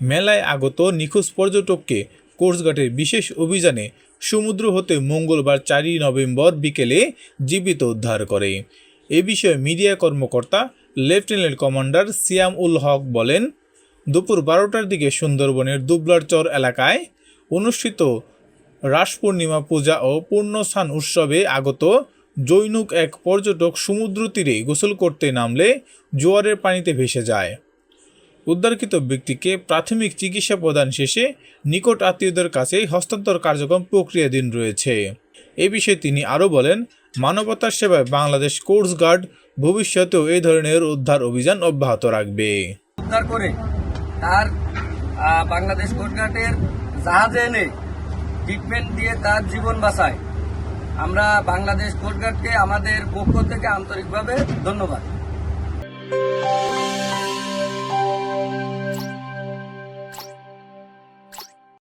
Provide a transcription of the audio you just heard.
মেলায় আগত নিখোঁজ পর্যটককে কোর্সঘাটের বিশেষ অভিযানে সমুদ্র হতে মঙ্গলবার চারই নভেম্বর বিকেলে জীবিত উদ্ধার করে। এ বিষয়ে মিডিয়া কর্মকর্তা, লেফটেন্যান্ট কমান্ডার সিয়াম উল হক বলেন, দুপুর বারোটার দিকে সুন্দরবনের দুবলারচর এলাকায় অনুষ্ঠিত রাস পূর্ণিমা পূজা ও পূর্ণস্থান উৎসবে আগত জৈনুক এক পর্যটক সমুদ্র তীরে গোসল করতে নামলে জোয়ারের পানিতে ভেসে যায়। উদ্ধারকৃত ব্যক্তিকে প্রাথমিক চিকিৎসা প্রদান শেষে নিকট আত্মীয়দের কাছে হস্তান্তর কার্যক্রম প্রক্রিয়াধীন রয়েছে। এ বিষয়ে তিনি আরও বলেন, মানবতার সেবায় বাংলাদেশ কোর্স গার্ড ভবিষ্যতেও এই ধরনের উদ্ধার অভিযান অব্যাহত রাখবে। উদ্ধার করে তার বাংলাদেশ কোস্টগার্ডের জাহাজে এনে ট্রিটমেন্ট দিয়ে তার জীবন বাঁচায়। আমরা বাংলাদেশ কোস্টগার্ডকে আমাদের পক্ষ থেকে আন্তরিকভাবে ধন্যবাদ।